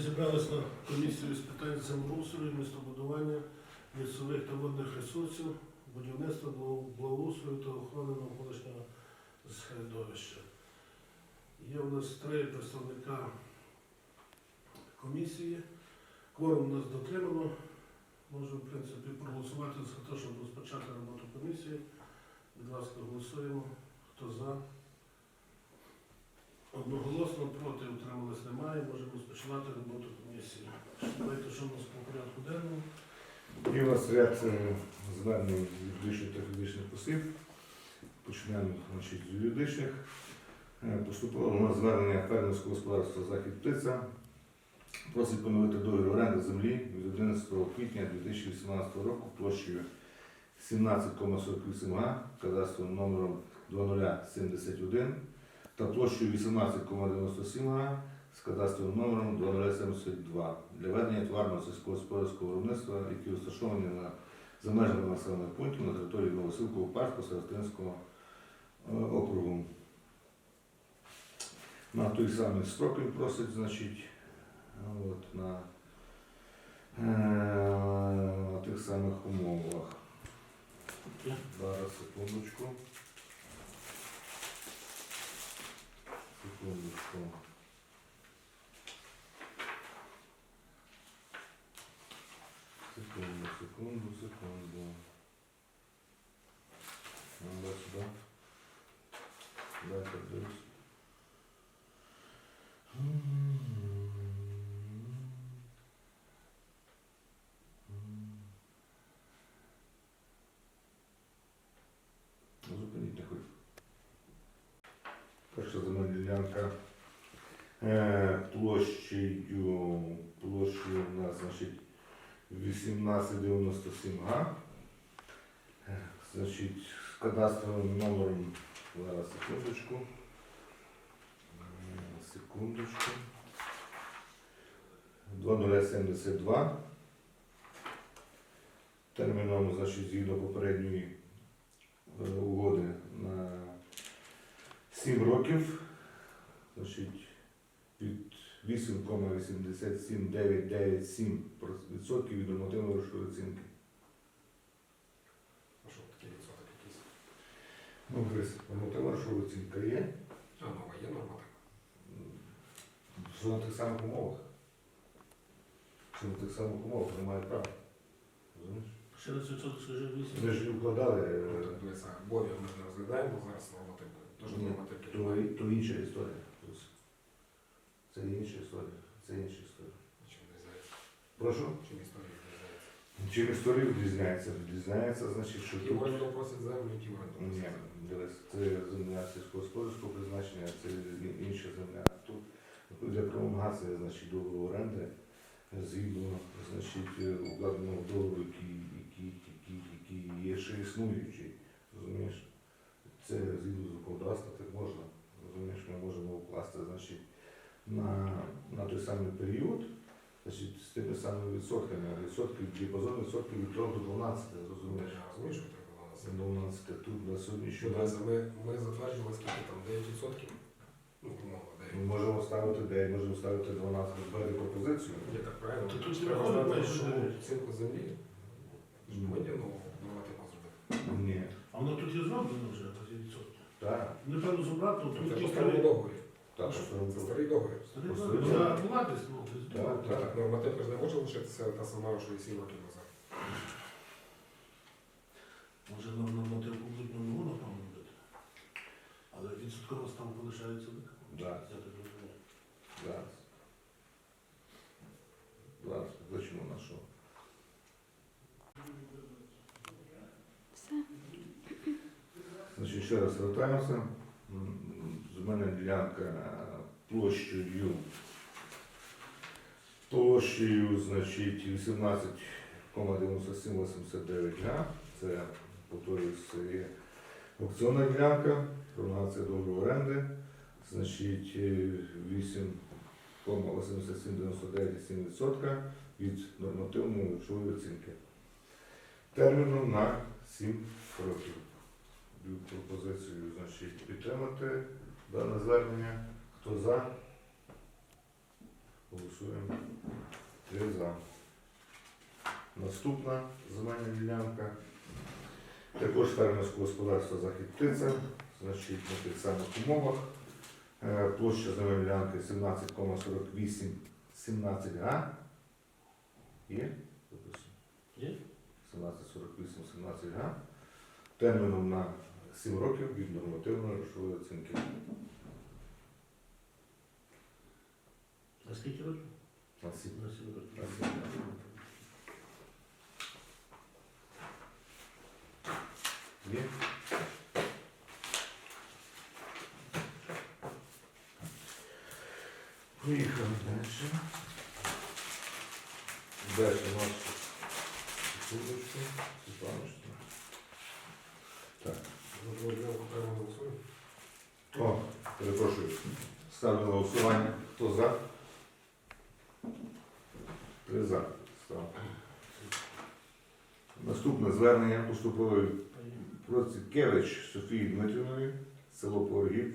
зібралися на комісію з питань землеустрою, містобудування, лісових та водних ресурсів, будівництва, благоустрою та охорони навколишнього середовища. Є у нас три представника комісії. Кворум у нас дотримано. Можемо, в принципі, проголосувати за те, щоб розпочати роботу комісії. Будь ласка, голосуємо. Хто за? Одноголосно проти утримались немає. Можемо розпочинати роботу комісії. Давайте, що у нас по порядку денному. І у нас ряд е, звернень юридичних та фізичних осіб. Почнемо значить, з юридичних. Е, Поступило у нас звернення фермерського господарства Захід Птиця. Просить поновити договір оренди землі від 11 квітня 2018 року площею 17,48 га, кадастровим номером 2071 та площею 18,97 га з кадастровим номером 2072 для ведення тварного сільськогосподарського виробництва, які розташовані на за межами населених пунктів на території Новосилкового парку Сарастинського е, округу. На той самий строк він просить, значить, от, на, е, на тих самих умовах. Зараз, секундочку. Секундочку. Секунду, секунду, секунду. Да, сюда. Да, подивись. Ну, Зупиніть не хоч. Перша земельна ділянка е, площею, площею у нас, значить, 1897 га. Е, Значить, з кадастровим номером, зараз секундочку. Секундочку. 2072. Терміном, значить, згідно попередньої е, угоди на 7 років. Значить, від 8,87997% від нормативної грошової оцінки. А що такий відсоток якийсь? Ну, Грис, нормативна грошова оцінка є. А, нова є норма така. Що на тих самих умовах. Що на тих самих умовах немає права. Розумієш? Ще раз відсоток скажи Ми ж вкладали, е, Бові ми не розглядаємо зараз нормативку. Тож Ні, то, то інша історія. Це інша історія. Це інша історія. Чим відрізняється? Прошу? Чим історія відрізняється? Чим історія відрізняється? Відрізняється, значить, що Ті тут. оренду просять землю, ті оренду Ні, просять землю. дивись, це земля сільськогосподарського призначення, це і- інша земля. Тут для пролонгації, значить, договору оренди згідно значить, е, укладеного договору, який, який, який, який є ще існуючий. Розумієш? Це згідно законодавства так можна. Розумієш, ми можемо укласти значить, на, на той самий період. Значить, з тими самими відсотками, а відсотки, діапазон відсотків від 3 до 12, розумієш? Я розумію, що треба було Це нас. 12 тут на сьогоднішній Що ми, ми затверджували скільки там 9%? Ну, умовно, Ми можемо ставити 9, можемо ставити 12, розбити пропозицію. Є так правильно. Тут Треба знати, що оцінку землі. Ми ну. Ні. А воно тут є зроблено вже. Так, Непевно то тут Це ті по старому договір. так, Це що старий договір. Старі По договір. старому. За владись, ну, Так, Так, так, нормативка ж не може лишитися та сама, що і 7 років ще раз звертаємося. М, Земельна ділянка площею площею, значить, 18,9789 га. Це повторюється є аукціонна ділянка, пролонгація договору оренди, значить, е, 8,8799,7% від нормативної оцінки. Терміном на 7 років. Пропозицію значить, підтримати дане звернення. Хто за? Голосуємо. Три за. Наступна земельна ділянка. Також фермерського господарства захід птиця, значить на тих самих умовах. Е, Площа земельної ділянки 17,48 17 га. Є? Є? 1748 17 га. Терміном на 7 років від нормативної грошової оцінки. На скільки років? На 7 На сім років. На сім. Є? Поїхали далі. Далі у нас секундочку. Перепрошую. Ставлю на голосування. Хто за? Три за. Став. Наступне звернення поступило від Процикевич Софії Дмитрівної, село Порогів.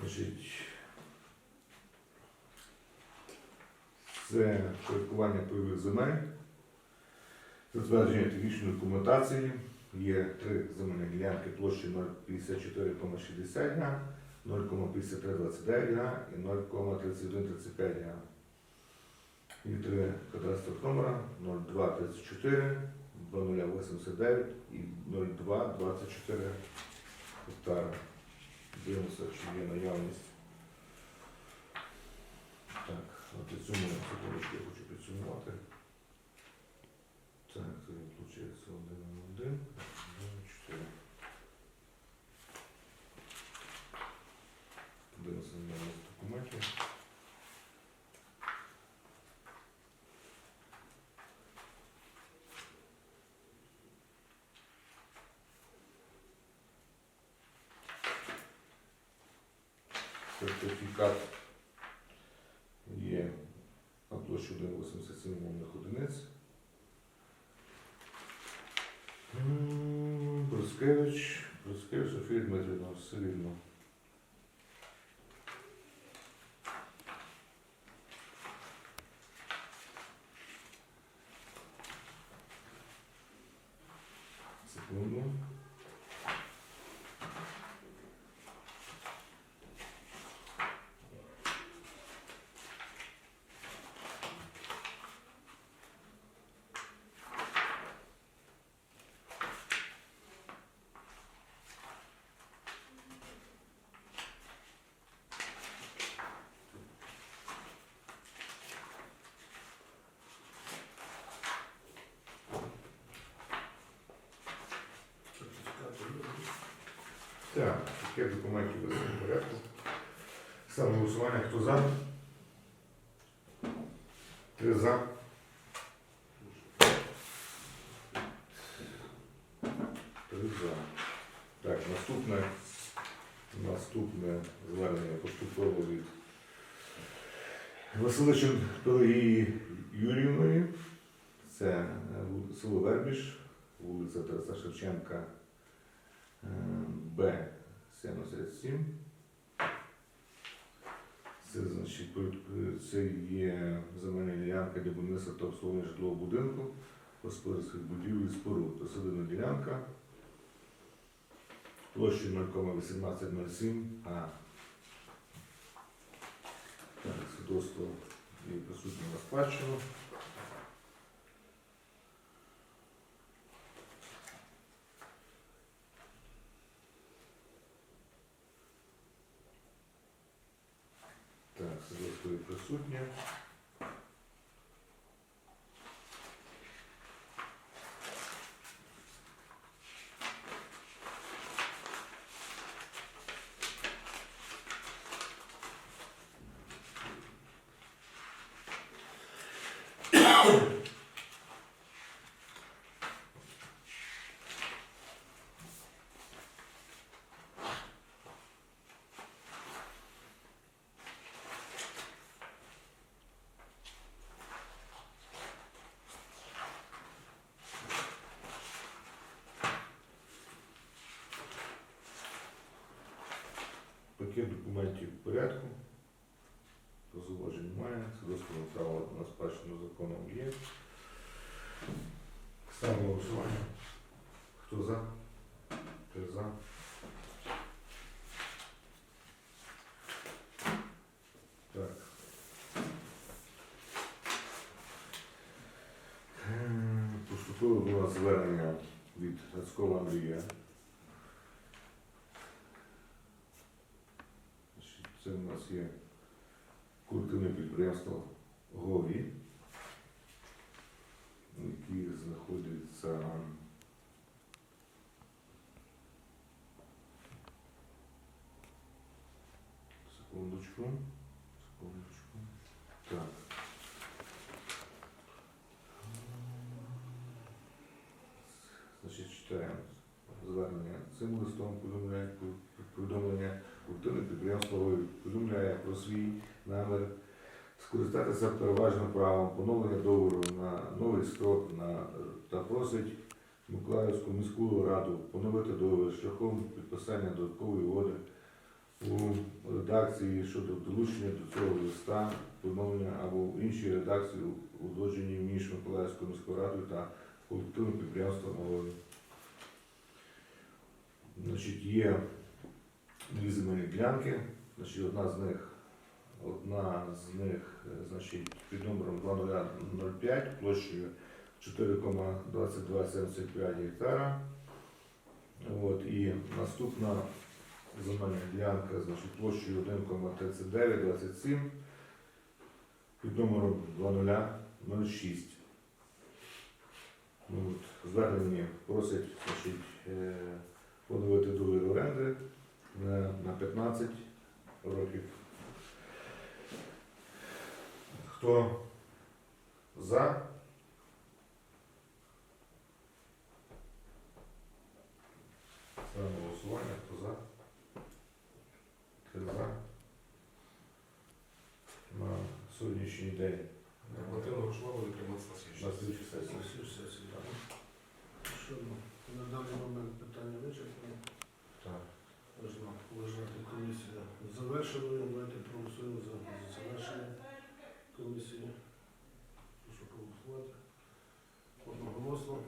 Значить, це порядкування пайових земель, затвердження технічної документації. Є три земельні ділянки площі 054,60 га, 0,5329 га і 0,3135 га. І три кадастрових номера 0234, 2089 і 0224 гектара. Дивимося, чи є наявність. Так, підсумку, секундочку, я хочу підсумувати. Так, це виходить 1 на 1, 4. Подивимося на наявність документів. Сертифікат є на площу 1,87 мовних одиниць. Брускевич, Брускевич Софія Дмитрівна, вірно. Секунду. Так, таке документів без порядку. Саме голосування, хто за? Три за. Три за. Так, наступне, наступне звернення поступово від Василичин Пелагії Юрівної. Це е, село Вербіж, вулиця Тараса Шевченка, Б 77. Це значить це є земельна ділянка для будівництва та обслуговування житлового будинку, господарських будівель, споруд. Посадина ділянка площею 0,1807 А. Так, свідоцтво є присутнє на спадщину. Так, свідоцтво Пакет документів в порядку. Зауважень немає. Свідоцтво на право на спадщину законом є. Ставимо голосування. Хто за? Три за. Так. Ем, Поступило до нас звернення від Гацького Андрія. Значить, Це у нас є колективне підприємство ГОВІ, яке знаходиться секундочку. Секундочку. Так. Значить, читаємо звернення. Цим листом повідомляє повідомлення колективне підприємство повідомляє про свій намір скористатися переважним правом поновлення договору на новий строк на, та просить Миколаївську міську раду поновити договір шляхом підписання додаткової угоди у редакції щодо долучення до цього листа поновлення або в іншій редакції узгодженій між Миколаївською міською радою та колективним підприємством «Ой». Значить, є дві земельні ділянки. Значить, одна з них, одна з них, е, значить, під номером 2005 площею 4,2275 гектара. От, і наступна земельна ділянка, значить, площею 1,3927 під номером 2006. Ну, от, звернені просять, значить, е, поновити договір оренди на, на 15 років. Хто за? Ставимо голосування, хто за? Три за. На сьогоднішній день Нормативно грошова буде прийматися на на слідчій. сесії. На всю сесію. Що ну, на даний момент питання вичерпано. Так. Можна вважати комісію завершеною комісії. Прошу одного Одноголосно.